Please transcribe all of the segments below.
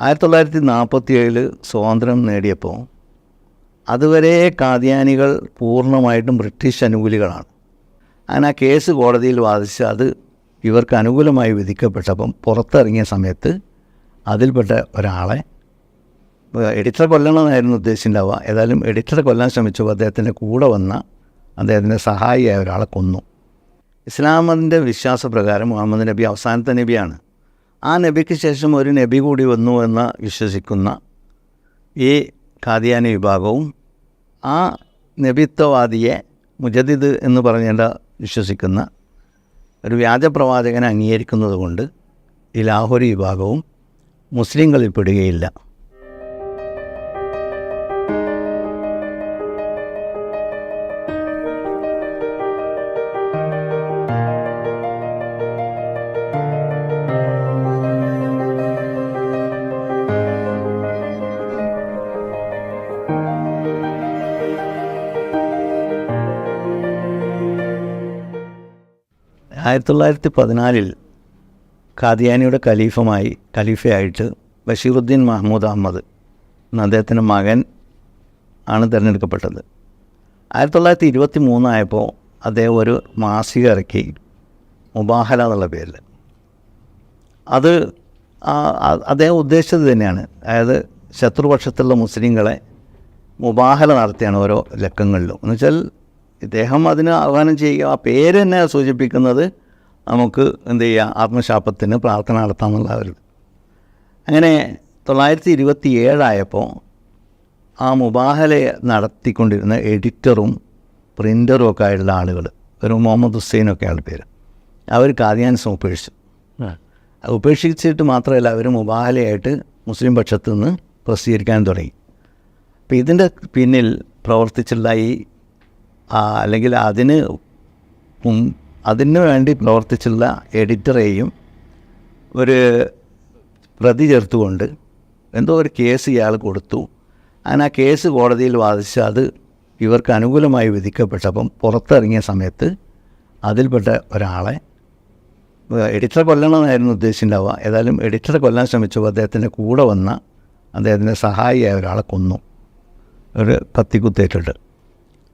ആയിരത്തി തൊള്ളായിരത്തി നാൽപ്പത്തി ഏഴിൽ സ്വാതന്ത്ര്യം നേടിയപ്പോൾ അതുവരെ കാദ്യാനികൾ പൂർണമായിട്ടും ബ്രിട്ടീഷ് അനുകൂലികളാണ്. അങ്ങനെ ആ കേസ് കോടതിയിൽ വാദിച്ച് അത് ഇവർക്ക് അനുകൂലമായി വിധിക്കപ്പെട്ടപ്പം പുറത്തിറങ്ങിയ സമയത്ത് അതിൽപ്പെട്ട ഒരാളെ എഡിറ്റർ കൊല്ലണമെന്നായിരുന്നു ഉദ്ദേശിച്ചിട്ടുണ്ടാവുക. ഏതായാലും എഡിറ്റർ കൊല്ലാൻ ശ്രമിച്ചപ്പോൾ അദ്ദേഹത്തിന്റെ കൂടെ വന്ന അദ്ദേഹത്തിന്റെ സഹായിയായ ഒരാളെ കൊന്നു. ഇസ്ലാമതിന്റെ വിശ്വാസപ്രകാരം മുഹമ്മദ് നബി അവസാനത്തെ നബിയാണ്. ആ നബിക്ക് ശേഷം ഒരു നബി കൂടി വന്നു എന്ന് വിശ്വസിക്കുന്ന ഈ ഖാദിയാനി വിഭാഗവും ആ നബിത്വവാദിയെ മുജദിദ് എന്ന് പറഞ്ഞേണ്ട വിശ്വസിക്കുന്ന ഒരു വ്യാജപ്രവാചകനെ അംഗീകരിക്കുന്നത് കൊണ്ട് ഈ ലാഹോരി വിഭാഗവും മുസ്ലിങ്ങളിൽ ആയിരത്തി തൊള്ളായിരത്തി പതിനാലിൽ ഖാദിയാനിയുടെ ഖലീഫമായി ഖലീഫയായിട്ട് ബഷീറുദ്ദീൻ മഹ്മൂദ് അഹമ്മദ് എന്ന അദ്ദേഹത്തിന്റെ മകൻ ആണ് തിരഞ്ഞെടുക്കപ്പെട്ടത്. ആയിരത്തി തൊള്ളായിരത്തി ഇരുപത്തി മൂന്നായപ്പോൾ അദ്ദേഹം ഒരു മാസിക ഇറക്കി മുബാഹല എന്നുള്ള പേരിൽ. അത് അദ്ദേഹം ഉദ്ദേശിച്ചത് തന്നെയാണ്. അതായത് ശത്രുപക്ഷത്തുള്ള മുസ്ലിങ്ങളെ മുബാഹല നടത്തിയാണ് ഓരോ ലക്കങ്ങളിലും. എന്ന് വെച്ചാൽ ഇദ്ദേഹം അതിന് ആഹ്വാനം ചെയ്യുക. ആ പേര് തന്നെ സൂചിപ്പിക്കുന്നത് നമുക്ക് എന്ത് ചെയ്യുക ആത്മശാപത്തിന് പ്രാർത്ഥന നടത്താമെന്നുള്ള ഒരു അങ്ങനെ തൊള്ളായിരത്തി ഇരുപത്തി ഏഴായപ്പോൾ ആ മുബാഹലയെ നടത്തിക്കൊണ്ടിരുന്ന എഡിറ്ററും പ്രിന്ററും ഒക്കെ ആയിട്ടുള്ള ആളുകൾ ഒരു മുഹമ്മദ് ഹുസൈനൊക്കെയാണ് പേര്. അവർ കാദ്യാൻസം ഉപേക്ഷിച്ചു. അത് ഉപേക്ഷിച്ചിട്ട് മാത്രമല്ല അവർ മുബാഹലയായിട്ട് മുസ്ലിം പക്ഷത്തു നിന്ന് പ്രസിദ്ധീകരിക്കാൻ തുടങ്ങി. അപ്പോൾ ഇതിന്റെ പിന്നിൽ പ്രവർത്തിച്ചുള്ള ഈ അല്ലെങ്കിൽ അതിന് അതിന് വേണ്ടി പ്രവർത്തിച്ചുള്ള എഡിറ്ററെയും ഒരു പ്രതി ചേർത്തുകൊണ്ട് എന്തോ ഒരു കേസ് ഇയാൾ കൊടുത്തു. അങ്ങനെ ആ കേസ് കോടതിയിൽ വാദിച്ച് അത് ഇവർക്ക് അനുകൂലമായി വിധിക്കപ്പെട്ടപ്പം പുറത്തിറങ്ങിയ സമയത്ത് അതിൽപ്പെട്ട ഒരാളെ എഡിറ്ററെ കൊല്ലണമെന്നായിരുന്നു ഉദ്ദേശിച്ചിട്ടുണ്ടാവുക. ഏതായാലും എഡിറ്ററെ കൊല്ലാൻ ശ്രമിച്ചപ്പോൾ അദ്ദേഹത്തിന്റെ കൂടെ വന്ന അദ്ദേഹത്തിന്റെ സഹായിയായ ഒരാളെ കൊന്നു. ഒരു കത്തിക്കുത്തേറ്റിട്ട്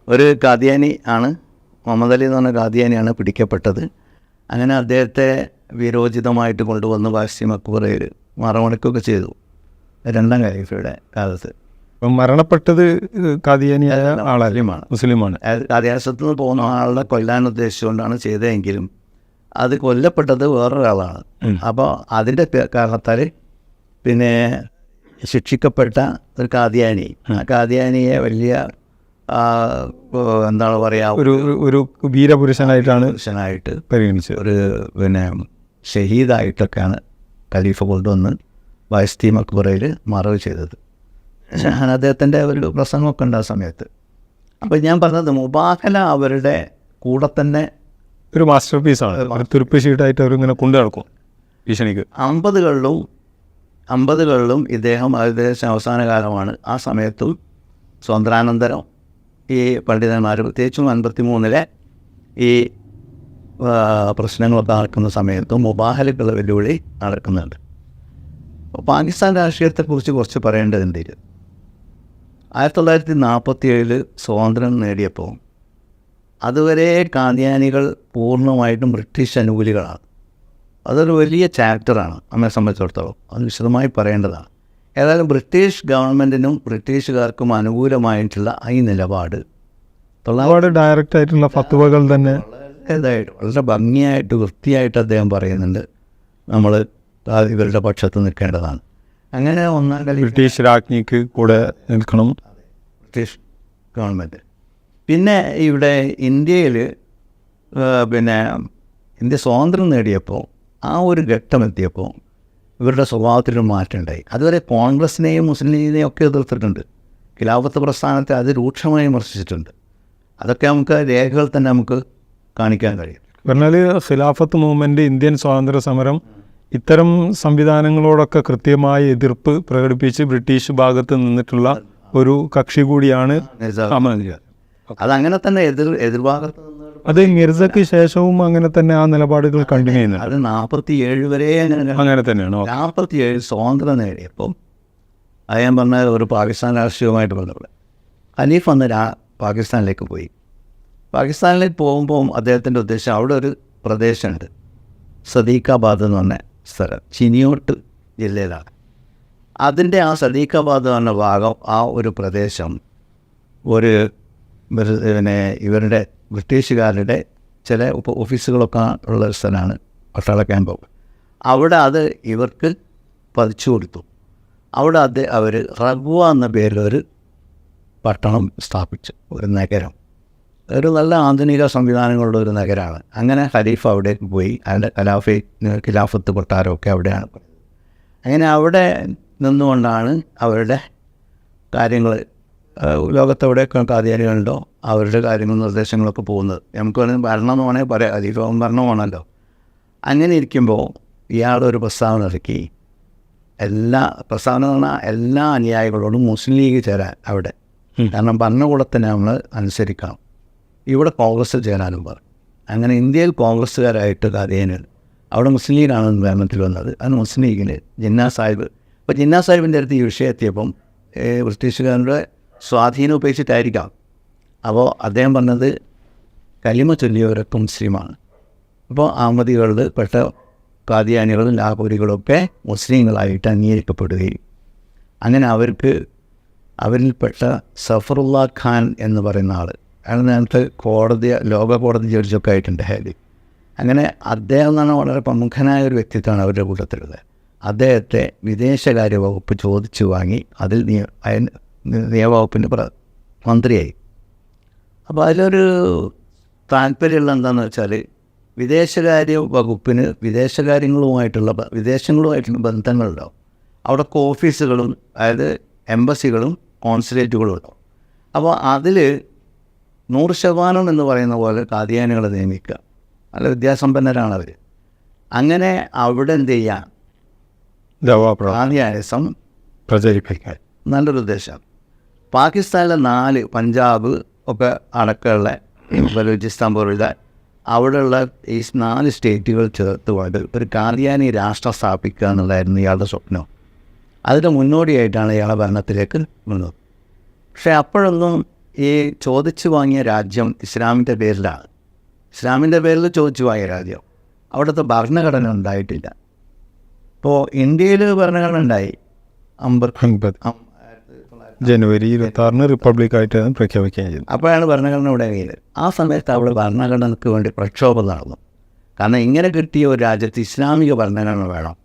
ഒരു കാദ്യാനി ആണ്. മുഹമ്മദ് അലി എന്ന് പറഞ്ഞ കാദ്യാനിയാണ് പിടിക്കപ്പെട്ടത്. അങ്ങനെ അദ്ദേഹത്തെ വിരോചിതമായിട്ട് കൊണ്ടുവന്ന് വാശി മക്കൂറയിൽ മറമടക്കുകയൊക്കെ ചെയ്തു. രണ്ടാം ഖലീഫയുടെ കാലത്ത്. അപ്പം മരണപ്പെട്ടത് കാദിയാനിയായ ആളാണ്. മുസ്ലിമാണ്. മുസ്ലിമാണ്. കാദ്യാസത്തു നിന്ന് പോകുന്ന ആളുടെ കൊല്ലാൻ ഉദ്ദേശിച്ചുകൊണ്ടാണ് ചെയ്തതെങ്കിലും അത് കൊല്ലപ്പെട്ടത് വേറൊരാളാണ്. അപ്പോൾ അതിന്റെ കാരണത്താൽ പിന്നെ ശിക്ഷിക്കപ്പെട്ട ഒരു കാദിയാനി ആ കാദിയാനിയെ വലിയ എന്താണ് പറയുക ഒരു ഒരു- വീരപുരുഷനായിട്ടാണ് പുരുഷനായിട്ട് പരിഗണിച്ചത്. ഒരു പിന്നെ ഷഹീദായിട്ടൊക്കെയാണ് ഖലീഫ കൊണ്ടുവന്ന് വയസ്തി മക്ബറയിൽ മറവ് ചെയ്തത്. അദ്ദേഹത്തിന്റെ ഒരു പ്രസംഗമൊക്കെ ഉണ്ട് ആ സമയത്ത്. അപ്പോൾ ഞാൻ പറഞ്ഞത് മുബാഹല അവരുടെ കൂടെ തന്നെ ഒരു മാസ്റ്റർ പീസാണ്. തുരുപ്പ് ഷീട്ടായിട്ട് അവരിങ്ങനെ കൊണ്ടു നടക്കും ഭീഷണിക്ക്. അമ്പതുകളിലും അമ്പതുകളിലും ഇദ്ദേഹം ഏകദേശം അവസാന കാലമാണ്. ആ സമയത്തും സ്വതന്ത്രാനന്തരം ഈ പണ്ഡിതന്മാർ പ്രത്യേകിച്ചും അൻപത്തി മൂന്നിലെ ഈ പ്രശ്നങ്ങളൊക്കെ നടക്കുന്ന സമയത്തും മുബാഹലക്കുള്ള വെല്ലുവിളി നടക്കുന്നുണ്ട്. പാകിസ്ഥാൻ രാഷ്ട്രീയത്തെക്കുറിച്ച് കുറച്ച് പറയേണ്ടതുണ്ട് ആയിരത്തി തൊള്ളായിരത്തി നാൽപ്പത്തി ഏഴിൽ സ്വാതന്ത്ര്യം നേടിയപ്പോൾ അതുവരെ കാന്യാനികൾ പൂർണമായിട്ടും ബ്രിട്ടീഷ് അനുകൂലികളാണ്. അതൊരു വലിയ ചാപ്റ്ററാണ്. നമ്മെ സംബന്ധിച്ചിടത്തോളം. അത് വിശദമായി പറയേണ്ടതാണ്. ഏതായാലും ബ്രിട്ടീഷ് ഗവൺമെന്റിനും ബ്രിട്ടീഷുകാർക്കും അനുകൂലമായിട്ടുള്ള ഈ നിലപാട്. ഒരുപാട് ഡയറക്റ്റ് ആയിട്ടുള്ള ഫത്തുവകൾ തന്നെ. ഇതായിട്ട് വളരെ ഭംഗിയായിട്ട് വൃത്തിയായിട്ട് അദ്ദേഹം പറയുന്നുണ്ട്. നമ്മൾ ഇവരുടെ പക്ഷത്ത് നിൽക്കേണ്ടതാണ്. അങ്ങനെ ഒന്നാം കളി ബ്രിട്ടീഷ് രാജ്ഞിക്ക് കൂടെ നിൽക്കണം. ബ്രിട്ടീഷ് ഗവൺമെന്റ് പിന്നെ ഇവിടെ ഇന്ത്യയിൽ പിന്നെ ഇന്ത്യ സ്വാതന്ത്ര്യം നേടിയപ്പോൾ ആ ഒരു ഘട്ടം എത്തിയപ്പോൾ ഇവരുടെ സ്വഭാവത്തിലൊരു മാറ്റം ഉണ്ടായി അതുവരെ കോൺഗ്രസിനെയും മുസ്ലിം ലീഗിനെയും ഒക്കെ എതിർത്തിട്ടുണ്ട്. ഖിലാഫത്ത് പ്രസ്ഥാനത്തെ അതിരൂക്ഷമായി വിമർശിച്ചിട്ടുണ്ട്. അതൊക്കെ നമുക്ക് രേഖകൾ തന്നെ നമുക്ക് കാണിക്കാൻ കഴിയും. പറഞ്ഞാൽ ഖിലാഫത്ത് മൂവ്മെന്റ് ഇന്ത്യൻ സ്വാതന്ത്ര്യ സമരം ഇത്തരം സംവിധാനങ്ങളോടൊക്കെ കൃത്യമായ എതിർപ്പ് പ്രകടിപ്പിച്ച് ബ്രിട്ടീഷ് ഭാഗത്ത് നിന്നിട്ടുള്ള ഒരു കക്ഷി കൂടിയാണ് അതങ്ങനെ തന്നെ എതിർ എതിർഭാഗത്ത് നിന്ന് അത് മിർസയ്ക്ക് ശേഷവും അങ്ങനെ തന്നെ ആ നിലപാടുകൾ കണ്ടിന്യൂ ചെയ്യുന്നത് അത് നാൽപ്പത്തി ഏഴ് വരെ അങ്ങനെ തന്നെയാണ്. നാൽപ്പത്തി ഏഴ് സ്വാതന്ത്ര്യം നേടിയപ്പം അത് ഞാൻ പറഞ്ഞ ഒരു പാകിസ്ഥാൻ രാഷ്ട്രീയവുമായിട്ട് ബന്ധപ്പെട്ട്. ഖലീഫ് അന്ന് രാ പാകിസ്ഥാനിലേക്ക് പോയി. പാകിസ്ഥാനിലേക്ക് പോകുമ്പോൾ അദ്ദേഹത്തിന്റെ ഉദ്ദേശം അവിടെ ഒരു പ്രദേശമുണ്ട്. സദീഖാബാദ് എന്ന് പറഞ്ഞ സ്ഥലം. ചിനിയോട്ട് ജില്ലയിലാണ്. അതിന്റെ ആ സദീഖാബാദ് എന്ന് പറഞ്ഞ ഭാഗം ആ ഒരു പ്രദേശം ഒരു പിന്നെ ഇവരുടെ ബ്രിട്ടീഷുകാരുടെ ചില ഓഫീസുകളൊക്കെ ഉള്ള ഒരു സ്ഥലമാണ് പട്ടാള ക്യാമ്പ് അവിടെ അത് ഇവർക്ക് പതിച്ചു കൊടുത്തു. അവിടെ അത് അവർ റഗുവ എന്ന പേരിൽ ഒരു പട്ടണം സ്ഥാപിച്ചു ഒരു നഗരം. ഒരു നല്ല ആധുനിക സംവിധാനങ്ങളുള്ള ഒരു നഗരമാണ് അങ്ങനെ ഖലീഫ് അവിടേക്ക് പോയി അതിന്റെ ഖലാഫി ഖിലാഫത്ത് കൊട്ടാരമൊക്കെ അവിടെയാണ്. അങ്ങനെ അവിടെ നിന്നുകൊണ്ടാണ് അവരുടെ കാര്യങ്ങൾ ലോകത്തെവിടെയൊക്കെ കാദ്യാനികളുണ്ടോ അവരുടെ കാര്യങ്ങളും നിർദ്ദേശങ്ങളൊക്കെ പോകുന്നത്. നമുക്ക് വേണമെങ്കിൽ ഭരണം എന്ന് വേണമെങ്കിൽ പറയാം. ഖലീഫാവും ഭരണമാണല്ലോ അങ്ങനെ ഇരിക്കുമ്പോൾ ഇയാളൊരു പ്രസ്താവന ഇറക്കി. എല്ലാ പ്രസ്താവന എന്ന് പറഞ്ഞാൽ എല്ലാ അനുയായികളോടും മുസ്ലിം ലീഗ് ചേരാൻ അവിടെ. കാരണം ഭരണകൂടത്തിനെ നമ്മൾ അനുസരിക്കണം. ഇവിടെ കോൺഗ്രസ് ചേരാനും പറഞ്ഞു. അങ്ങനെ ഇന്ത്യയിൽ കോൺഗ്രസ്സുകാരായിട്ട് കാതേനൽ അവിടെ മുസ്ലിം ലീഗാണ് ഭരണത്തിൽ വന്നത്. അത് മുസ്ലിം ലീഗിൽ ജിന്നാ സാഹിബ് അപ്പോൾ ജിന്നാ സാഹിബിന്റെ അടുത്ത് ഈ വിഷയം എത്തിയപ്പം ബ്രിട്ടീഷുകാരുടെ സ്വാധീനം ഉപയോഗിച്ചിട്ടായിരിക്കാം. അപ്പോൾ അദ്ദേഹം പറഞ്ഞത് കലിമ ചൊല്ലിയവരൊക്കെ മുസ്ലിമാണ്. അപ്പോൾ അഹമ്മദികളിൽ പെട്ട കാദിയാനികളും ലാഹോരികളൊക്കെ മുസ്ലിങ്ങളായിട്ട് അംഗീകരിക്കപ്പെടുകയും അങ്ങനെ അവർക്ക് അവരിൽപ്പെട്ട സഫറുല്ല ഖാൻ എന്ന് പറയുന്ന ആൾ അയാൾ നേരത്തെ കോടതി ലോക കോടതി ജഡ്ജൊക്കെ ആയിട്ടുണ്ട് ഹാലി അങ്ങനെ അദ്ദേഹം എന്നാണ് വളരെ പ്രമുഖനായ ഒരു വ്യക്തിത്വമാണ് അവരുടെ കൂട്ടത്തിലുള്ളത്. അദ്ദേഹത്തെ വിദേശകാര്യ വകുപ്പ് ചോദിച്ചു വാങ്ങി അതിൽ അയൻ നിയമവകുപ്പിന്റെ പ്ര മന്ത്രിയായി. അപ്പോൾ അതിലൊരു താല്പര്യമുള്ള എന്താണെന്ന് വെച്ചാൽ വിദേശകാര്യ വകുപ്പിന് വിദേശകാര്യങ്ങളുമായിട്ടുള്ള വിദേശങ്ങളുമായിട്ടുള്ള ബന്ധങ്ങളുണ്ടാവും. അവിടെയൊക്കെ ഓഫീസുകളും അതായത് എംബസികളും കോൺസുലേറ്റുകളും ഉണ്ടാവും. അപ്പോൾ അതിൽ നൂറ് ശതമാനം എന്ന് പറയുന്ന പോലെ കാതിയാനികളെ നിയമിക്കുക. നല്ല വിദ്യാസമ്പന്നരാണ് അവർ അങ്ങനെ അവിടെ എന്ത് ചെയ്യാം? കാതിയാനിസം കാദിയാനിസം പ്രചരിപ്പിക്കാൻ. നല്ലൊരു ഉദ്ദേശം പാകിസ്ഥാനിലെ നാല് പഞ്ചാബ് ഒക്കെ അടക്കമുള്ള ബലൂചിസ്ഥാൻ പോലുള്ള അവിടെയുള്ള ഈ നാല് സ്റ്റേറ്റുകൾ ചേർത്തുകൊണ്ട് ഒരു കാദിയാനി രാഷ്ട്രം സ്ഥാപിക്കുക എന്നുള്ളതായിരുന്നു ഇയാളുടെ സ്വപ്നം. അതിന്റെ മുന്നോടിയായിട്ടാണ് ഇയാളെ ഭരണത്തിലേക്ക് വന്നത്. പക്ഷേ അപ്പോഴൊന്നും ഈ ചോദിച്ചു വാങ്ങിയ രാജ്യം ഇസ്ലാമിന്റെ പേരിലാണ്. ഇസ്ലാമിന്റെ പേരിൽ ചോദിച്ചു വാങ്ങിയ രാജ്യം. അവിടുത്തെ ഭരണഘടന ഉണ്ടായിട്ടില്ല. ഇപ്പോൾ ഇന്ത്യയിൽ ഭരണഘടന ഉണ്ടായി? അമ്പത് ജനുവരി ഇരുപത്തി ആറിന് റിപ്പബ്ലിക് ആയിട്ട് പ്രഖ്യാപിക്കുകയും ചെയ്തു. അപ്പോഴാണ് ഭരണഘടന ഇവിടെ കയ്യിൽ ആ സമയത്ത് അവിടെ ഭരണഘടനയ്ക്ക് വേണ്ടി പ്രക്ഷോഭം നടന്നു. കാരണം ഇങ്ങനെ കിട്ടിയ ഒരു രാജ്യത്ത് ഇസ്ലാമിക ഭരണഘടന വേണം.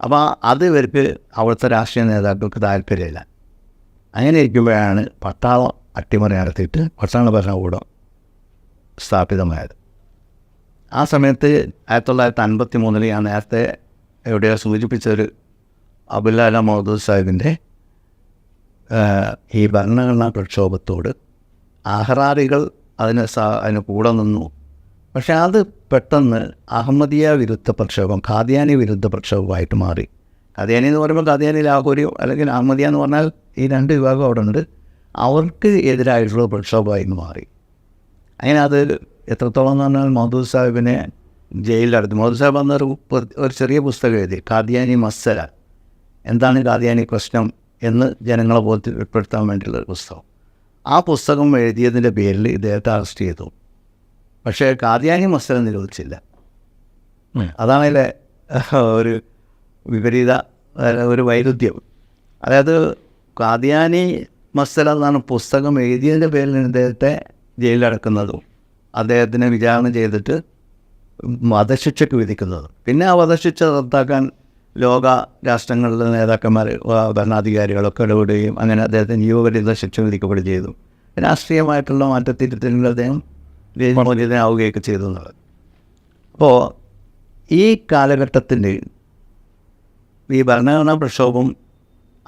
അപ്പോൾ അത് ഇവർക്ക് അവിടുത്തെ രാഷ്ട്രീയ നേതാക്കൾക്ക് താല്പര്യമില്ല. അങ്ങനെ ഇരിക്കുമ്പോഴാണ് പട്ടാളം അട്ടിമറി നടത്തിയിട്ട് പട്ടാള ഭരണകൂടം സ്ഥാപിതമായത്. ആ സമയത്ത് ആയിരത്തി തൊള്ളായിരത്തി അൻപത്തി മൂന്നിൽ ഞാൻ നേരത്തെ എവിടെയോ സൂചിപ്പിച്ചൊരു അബുല്ലാല മൗദൂദ് സാഹിബിന്റെ ഈ ഭരണഘടനാ പ്രക്ഷോഭത്തോട് അഹ്റാറികൾ അതിന് സ അതിന് കൂടെ നിന്നു. പക്ഷേ അത് പെട്ടെന്ന് അഹമ്മദിയ വിരുദ്ധ പ്രക്ഷോഭം ഖാദിയാനി വിരുദ്ധ പ്രക്ഷോഭമായിട്ട് മാറി. ഖാദിയാനി എന്ന് പറയുമ്പോൾ ഖാദിയാനി ലാഹോരിയോ അല്ലെങ്കിൽ അഹമ്മദിയ എന്ന് പറഞ്ഞാൽ ഈ രണ്ട് വിഭാഗം അവിടെ ഉണ്ട്. അവർക്ക് എതിരായിട്ടുള്ള പ്രക്ഷോഭമായി മാറി. അങ്ങനെ അത് എത്രത്തോളം എന്ന് പറഞ്ഞാൽ മധുദ് സാഹിബിനെ ജയിലിലടച്ചു മധുദ് സാഹിബ് എന്നൊരു ഒരു ചെറിയ പുസ്തകം എഴുതി ഖാദിയാനി മസ്സല. എന്താണ് ഖാദിയാനി പ്രശ്നം? എന്ന് ജനങ്ങളെ ബോധ്യപ്പെടുത്താൻ വേണ്ടിയുള്ള ഒരു പുസ്തകം. ആ പുസ്തകം എഴുതിയതിന്റെ പേരിൽ ഇദ്ദേഹത്തെ അറസ്റ്റ് ചെയ്തു. പക്ഷേ കാതിയാനി മസ്തകം നിരോധിച്ചില്ല. അതാണ് അതിലെ ഒരു വിപരീത ഒരു വൈരുദ്ധ്യം. അതായത് കാതിയാനി മസ്തല എന്നാണ് പുസ്തകം എഴുതിയതിന്റെ പേരിൽ ഇദ്ദേഹത്തെ ജയിലിലടക്കുന്നതും അദ്ദേഹത്തിനെ വിചാരണ ചെയ്തിട്ട് വധശിക്ഷയ്ക്ക് വിധിക്കുന്നതും. പിന്നെ ആ വധശിക്ഷ റദ്ദാക്കാൻ ലോക രാഷ്ട്രങ്ങളിലെ നേതാക്കന്മാർ ഭരണാധികാരികളൊക്കെ ഇടപെടുകയും അങ്ങനെ അദ്ദേഹത്തിന് ജീവപര്യന്ത ശിക്ഷ വിധിക്കപ്പെടുകയും ചെയ്തു. രാഷ്ട്രീയമായിട്ടുള്ള മാറ്റത്തിരുത്തലുകൾ അദ്ദേഹം ആവുകയൊക്കെ ചെയ്തു എന്നുള്ളത്. അപ്പോൾ ഈ കാലഘട്ടത്തിന്റെ ഈ ഭരണഘടനാ പ്രക്ഷോഭം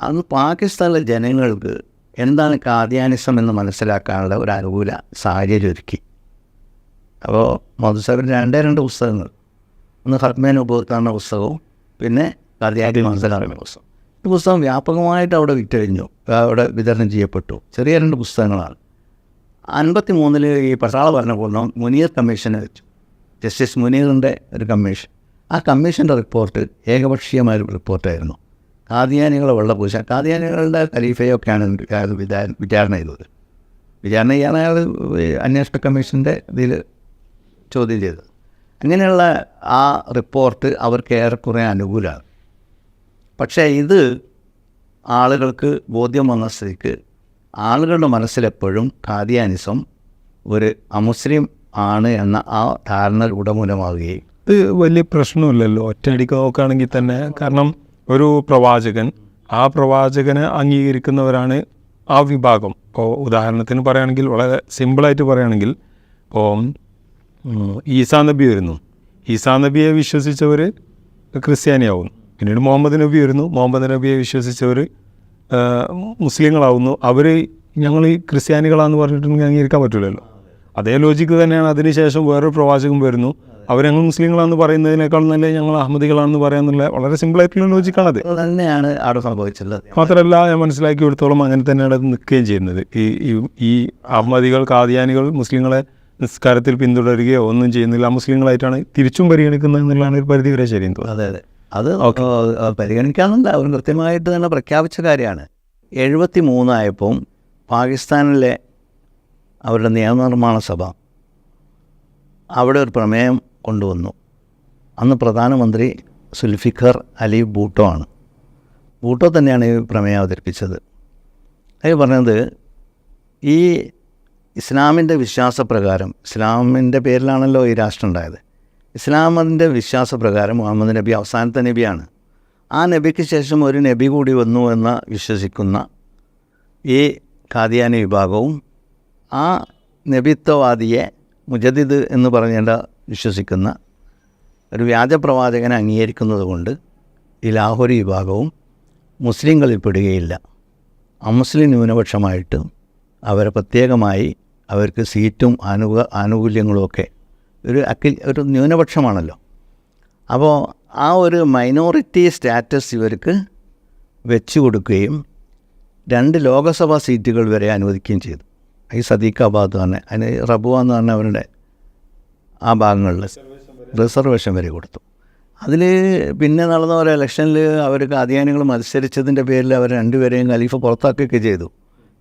അന്ന് പാകിസ്ഥാനിലെ ജനങ്ങൾക്ക് എന്താണ് കാദ്യാനിസം എന്ന് മനസ്സിലാക്കാനുള്ള ഒരു അനുകൂല സാഹചര്യം ഒരുക്കി. അപ്പോൾ മധുസാബിന്റെ രണ്ടേ രണ്ട് പുസ്തകങ്ങൾ. ഒന്ന് ഹത്മേൻ ഉപഭോക്താവിന്റെ പുസ്തകവും പിന്നെ കാദ്യാനി മനസ്സിലാക്കുന്ന പുസ്തകം ഈ പുസ്തകം വ്യാപകമായിട്ട് അവിടെ വിറ്റഴിഞ്ഞു. അവിടെ വിതരണം ചെയ്യപ്പെട്ടു. ചെറിയ രണ്ട് പുസ്തകങ്ങളാണ്. അൻപത്തി മൂന്നിൽ ഈ പട്ടാള ഭരണകൂടം മുനീർ കമ്മീഷനെ വെച്ചു. ജസ്റ്റിസ് മുനീറിന്റെ ഒരു കമ്മീഷൻ. ആ കമ്മീഷന്റെ റിപ്പോർട്ട് ഏകപക്ഷീയമായ ഒരു റിപ്പോർട്ടായിരുന്നു. വെള്ള വെള്ളപൂശ കാദിയാനികളുടെ ഖലീഫയൊക്കെയാണ് വിചാരണ ചെയ്തത്. വിചാരണ ചെയ്യാൻ അയാൾ അന്വേഷണ കമ്മീഷന്റെ ഇതിൽ ചോദ്യം ചെയ്തത്. അങ്ങനെയുള്ള ആ റിപ്പോർട്ട് അവർക്ക് ഏറെക്കുറെ അനുകൂലമാണ്. പക്ഷേ ഇത് ആളുകൾക്ക് ബോധ്യം വന്ന സ്ഥിതിക്ക് ആളുകളുടെ മനസ്സിലെപ്പോഴും ഖാദിയാനിസം ഒരു അമുസ്ലിം ആണ് എന്ന ആ ധാരണ ഉടമൂലമാവുകയും ഇത് വലിയ പ്രശ്നമില്ലല്ലോ. ഒറ്റയടിക്ക് നോക്കുകയാണെങ്കിൽ തന്നെ കാരണം ഒരു പ്രവാചകൻ ആ പ്രവാചകനെ അംഗീകരിക്കുന്നവരാണ് ആ വിഭാഗം. ഇപ്പോൾ ഉദാഹരണത്തിന് പറയുകയാണെങ്കിൽ വളരെ സിമ്പിളായിട്ട് പറയുകയാണെങ്കിൽ ഇപ്പോൾ ഈസാ നബി വരുന്നു. ഈസാ നബിയെ വിശ്വസിച്ചവർ ക്രിസ്ത്യാനിയാവുന്നു. പിന്നീട് മുഹമ്മദ് നബി വരുന്നു. മുഹമ്മദ് നബിയെ വിശ്വസിച്ചവർ മുസ്ലിങ്ങളാവുന്നു. അവർ ഞങ്ങൾ ഈ ക്രിസ്ത്യാനികളാണെന്ന് പറഞ്ഞിട്ടുണ്ടെങ്കിൽ അംഗീകരിക്കാൻ പറ്റില്ലല്ലോ അതേ ലോജിക്ക് തന്നെയാണ്. അതിനുശേഷം വേറൊരു പ്രവാചകം വരുന്നു. അവർ ഞങ്ങൾ മുസ്ലിങ്ങളാണെന്ന് പറയുന്നതിനേക്കാൾ നല്ല ഞങ്ങൾ അഹമ്മദികളാണെന്ന് പറയാന്നുള്ള വളരെ സിമ്പിളായിട്ടുള്ള ലോജിക്കാണ് അത് തന്നെയാണ് അവിടെ സംഭവിച്ചത് മാത്രമല്ല ഞാൻ മനസ്സിലാക്കി എടുത്തോളം അങ്ങനെ തന്നെയാണ് അത് നിൽക്കുകയും ചെയ്യുന്നത്. ഈ ഈ- ഈ അഹമ്മദികൾ കാദിയാനികൾ മുസ്ലിങ്ങളെ നിസ്കാരത്തിൽ പിന്തുടരുകയോ ഒന്നും ചെയ്യുന്നില്ല. മുസ്ലിങ്ങളായിട്ടാണ് തിരിച്ചും പരിഗണിക്കുന്നത് എന്നുള്ളതാണ് ഒരു പരിധി വരെ ശരി അതെ അതെ. അത് ഏഹ്, പരിഗണിക്കാന്നല്ല അവർ കൃത്യമായിട്ട് തന്നെ പ്രഖ്യാപിച്ച കാര്യമാണ്. എഴുപത്തി മൂന്നായപ്പം പാകിസ്ഥാനിലെ അവരുടെ നിയമനിർമ്മാണ സഭ അവിടെ ഒരു പ്രമേയം കൊണ്ടുവന്നു. അന്ന് പ്രധാനമന്ത്രി സുൽഫിഖർ അലി ബൂട്ടോ ആണ്. ബൂട്ടോ തന്നെയാണ് ഈ പ്രമേയം അവതരിപ്പിച്ചത്. അത് പറഞ്ഞത് ഈ ഇസ്ലാമിന്റെ വിശ്വാസപ്രകാരം ഇസ്ലാമിന്റെ പേരിലാണല്ലോ ഈ രാഷ്ട്രം ഉണ്ടായത്. ഇസ്ലാമിന്റെ വിശ്വാസപ്രകാരം മുഹമ്മദ് നബി അവസാനത്തെ നബിയാണ്. ആ നബിക്ക് ശേഷം ഒരു നബി കൂടി വന്നു എന്ന് വിശ്വസിക്കുന്ന ഈ ഖാദിയാനി വിഭാഗവും ആ നബിത്വവാദിയെ മുജദിദ് എന്ന് പറഞ്ഞേണ്ട വിശ്വസിക്കുന്ന ഒരു വ്യാജപ്രവാചകനെ അംഗീകരിക്കുന്നത് കൊണ്ട് ഈ ലാഹോരി വിഭാഗവും മുസ്ലിങ്ങളിൽ പെടുകയില്ല. അമുസ്ലിം ന്യൂനപക്ഷമായിട്ട് അവരെ പ്രത്യേകമായി അവർക്ക് സീറ്റും ആനുക ആനുകൂല്യങ്ങളുമൊക്കെ ഒരു അക്കിൽ ഒരു ന്യൂനപക്ഷമാണല്ലോ. അപ്പോൾ ആ ഒരു മൈനോറിറ്റി സ്റ്റാറ്റസ് ഇവർക്ക് വെച്ച് കൊടുക്കുകയും രണ്ട് ലോകസഭാ സീറ്റുകൾ വരെ അനുവദിക്കുകയും ചെയ്തു. ഈ സദീഖാബാദ് തന്നെ അതിന് റബുവ എന്ന് പറഞ്ഞ അവരുടെ ആ ഭാഗങ്ങളിൽ റിസർവേഷൻ വരെ കൊടുത്തു. അതിൽ പിന്നെ നടന്ന ഒരു ഇലക്ഷനിൽ അവർക്ക് അധികാരികൾ മത്സരിച്ചതിന്റെ പേരിൽ അവർ രണ്ടുപേരെയും ഖലീഫ പുറത്താക്കുകയൊക്കെ ചെയ്തു.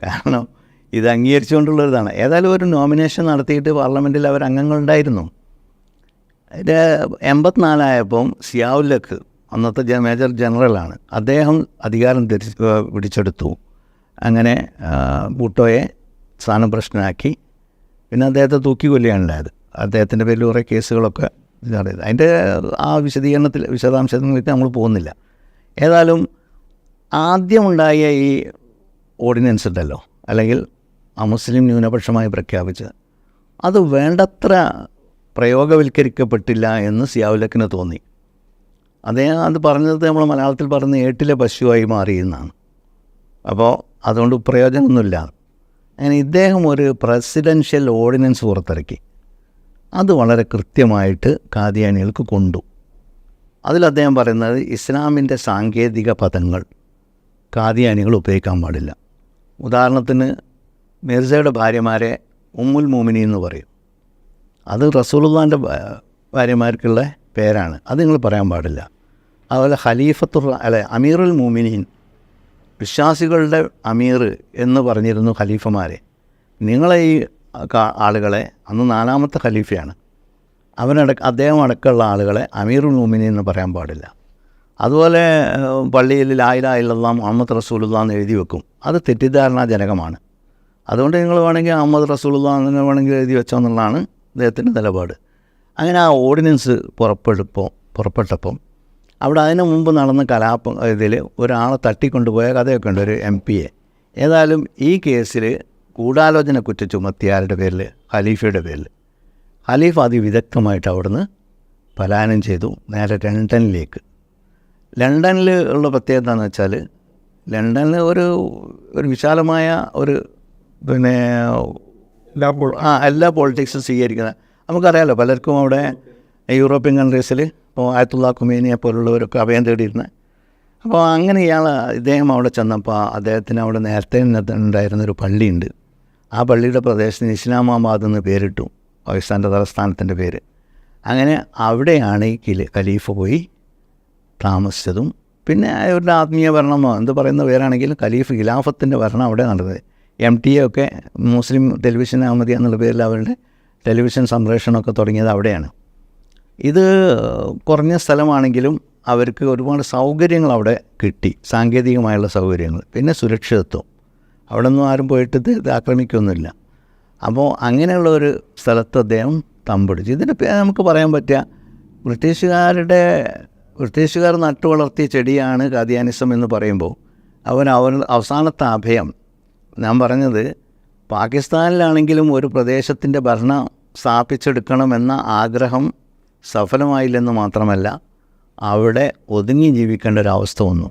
കാരണം ഇത് അംഗീകരിച്ചുകൊണ്ടുള്ളതാണ് ഏതായാലും ഒരു നോമിനേഷൻ നടത്തിയിട്ട് പാർലമെന്റിൽ അവർ അംഗങ്ങളുണ്ടായിരുന്നു അതിന്റെ എൺപത്തിനാലായപ്പം സിയാവുല്ലക്ക് അന്നത്തെ മേജർ ജനറലാണ് അദ്ദേഹം അധികാരം തിരിച്ച് പിടിച്ചെടുത്തു. അങ്ങനെ ബൂട്ടോയെ സ്ഥാനഭ്രഷ്ടനാക്കി പിന്നെ അദ്ദേഹത്തെ തൂക്കി കൊല്ലുകയാണ് ഉണ്ടായത്. അദ്ദേഹത്തിന്റെ പേരിൽ കുറേ കേസുകളൊക്കെ ഇതറിയത് അതിന്റെ ആ വിശദീകരണത്തിൽ വിശദാംശങ്ങളിലേക്ക് നമ്മൾ പോകുന്നില്ല. ഏതായാലും ആദ്യമുണ്ടായ ഈ ഓർഡിനൻസ് ഉണ്ടല്ലോ. അല്ലെങ്കിൽ അമുസ്ലിം ന്യൂനപക്ഷമായി പ്രഖ്യാപിച്ചത്. അത് വേണ്ടത്ര പ്രയോഗവൽക്കരിക്കപ്പെട്ടില്ല എന്ന് സിയാവുലക്കിന് തോന്നി. അദ്ദേഹം അത് പറഞ്ഞത് നമ്മൾ മലയാളത്തിൽ പറഞ്ഞ ഏട്ടിലെ പശുവായി മാറിയെന്നാണ് അപ്പോൾ അതുകൊണ്ട് പ്രയോജനമൊന്നുമില്ല. അങ്ങനെ ഇദ്ദേഹം ഒരു പ്രസിഡൻഷ്യൽ ഓർഡിനൻസ് പുറത്തിറക്കി. അത് വളരെ കൃത്യമായിട്ട് കാദിയാനികൾക്ക് കൊണ്ടു. അതിൽ അദ്ദേഹം പറയുന്നത് ഇസ്ലാമിന്റെ സാങ്കേതിക പദങ്ങൾ കാദിയാനികൾ ഉപയോഗിക്കാൻ പാടില്ല. ഉദാഹരണത്തിന് മിർസയുടെ ഭാര്യമാരെ ഉമ്മുൽ മോമിനി എന്ന് പറയും. അത് റസൂലുള്ളാന്റെ ഭാര്യമാർക്കുള്ള പേരാണ്. അത് നിങ്ങൾ പറയാൻ പാടില്ല. അതുപോലെ ഖലീഫത്തുർ അല്ലെ അമീറുൽ മോമിനീൻ വിശ്വാസികളുടെ അമീർ എന്ന് പറഞ്ഞിരുന്നു ഖലീഫമാരെ. നിങ്ങളെ ഈ ആളുകളെ അന്ന് നാലാമത്തെ ഖലീഫയാണ്. അവനടക്ക അദ്ദേഹം അടക്കമുള്ള ആളുകളെ അമീറുൽ മോമിനി എന്ന് പറയാൻ പാടില്ല. അതുപോലെ പള്ളിയിൽ ലായില ഇല്ലാ മുഹമ്മദ് റസൂലുള്ള എന്ന് എഴുതി വെക്കും. അത് തെറ്റിദ്ധാരണാജനകമാണ്. അതുകൊണ്ട് നിങ്ങൾ വേണമെങ്കിൽ അഹമ്മദ് റസൂള്ള അങ്ങനെ വേണമെങ്കിൽ എഴുതി വെച്ചോ എന്നുള്ളതാണ് അദ്ദേഹത്തിന്റെ നിലപാട്. അങ്ങനെ ആ ഓർഡിനൻസ് പുറപ്പെടുപ്പോൾ പുറപ്പെട്ടപ്പം അവിടെ അതിന് മുമ്പ് നടന്ന കലാപം ഇതിൽ ഒരാളെ തട്ടിക്കൊണ്ടുപോയ കഥയൊക്കെ ഉണ്ട് ഒരു എം പിയെ ഏതായാലും ഈ കേസിൽ ഗൂഢാലോചന കുറ്റ ചുമത്തി ആരുടെ പേരിൽ? ഖലീഫയുടെ പേരിൽ. ഖലീഫ് അതിവിദഗ്ധമായിട്ട് അവിടുന്ന് പലായനം ചെയ്തു നേരെ ലണ്ടനിലേക്ക്. ലണ്ടനിൽ ഉള്ള പ്രത്യേകത എന്താണെന്ന് വെച്ചാൽ ലണ്ടനിൽ ഒരു ഒരു വിശാലമായ ഒരു പിന്നെ ആ എല്ലാ പോളിറ്റിക്സും സ്വീകരിക്കുന്നത് നമുക്കറിയാലോ പലർക്കും അവിടെ യൂറോപ്യൻ കൺട്രീസിൽ ഇപ്പോൾ ആയത്തുള്ള കുമേനിയെ പോലുള്ളവരൊക്കെ അഭയം തേടിയിരുന്നത് അപ്പോൾ അങ്ങനെ ഇയാൾ ഇദ്ദേഹം അവിടെ ചെന്നപ്പോൾ അദ്ദേഹത്തിന് അവിടെ നേരത്തെ ഉണ്ടായിരുന്നൊരു പള്ളിയുണ്ട്. ആ പള്ളിയുടെ പ്രദേശത്തിന് ഇസ്ലാമാബാദ് എന്ന് പേരിട്ടു. പാകിസ്ഥാന്റെ തലസ്ഥാനത്തിന്റെ പേര്. അങ്ങനെ അവിടെയാണ് ഈ കിലി ഖലീഫ പോയി താമസിച്ചതും. പിന്നെ അവരുടെ ആത്മീയ ഭരണമോ എന്ത് പറയുന്ന പേരാണെങ്കിലും ഖലീഫ് ഖിലാഫത്തിന്റെ ഭരണം അവിടെ നടന്നത്. എം ടി എ ഒക്കെ മുസ്ലിം ടെലിവിഷൻ അഹമ്മദി എന്നുള്ള പേരിൽ അവരുടെ ടെലിവിഷൻ സംപ്രേഷണമൊക്കെ തുടങ്ങിയത് അവിടെയാണ്. ഇത് കുറഞ്ഞ സ്ഥലമാണെങ്കിലും അവർക്ക് ഒരുപാട് സൗകര്യങ്ങൾ അവിടെ കിട്ടി. സാങ്കേതികമായുള്ള സൗകര്യങ്ങൾ. പിന്നെ സുരക്ഷിതത്വം. അവിടെ ഒന്നും ആരും പോയിട്ട് ഇത് ആക്രമിക്കൊന്നുമില്ല. അപ്പോൾ അങ്ങനെയുള്ള ഒരു സ്ഥലത്ത് അദ്ദേഹം തമ്പടിച്ചു. ഇതിന് പേ- നമുക്ക് പറയാൻ പറ്റുക ബ്രിട്ടീഷുകാരുടെ ബ്രിട്ടീഷുകാർ നട്ടു വളർത്തിയ ചെടിയാണ് കാദിയാനിസം എന്ന് പറയുമ്പോൾ അവൻ അവൻ അവസാനത്തെ അഭയം ഞാൻ പറഞ്ഞത് പാകിസ്ഥാനിലാണെങ്കിലും ഒരു പ്രദേശത്തിന്റെ ഭരണം സ്ഥാപിച്ചെടുക്കണമെന്ന ആഗ്രഹം സഫലമായില്ലെന്ന് മാത്രമല്ല അവിടെ ഒതുങ്ങി ജീവിക്കേണ്ട ഒരു അവസ്ഥ വന്നു.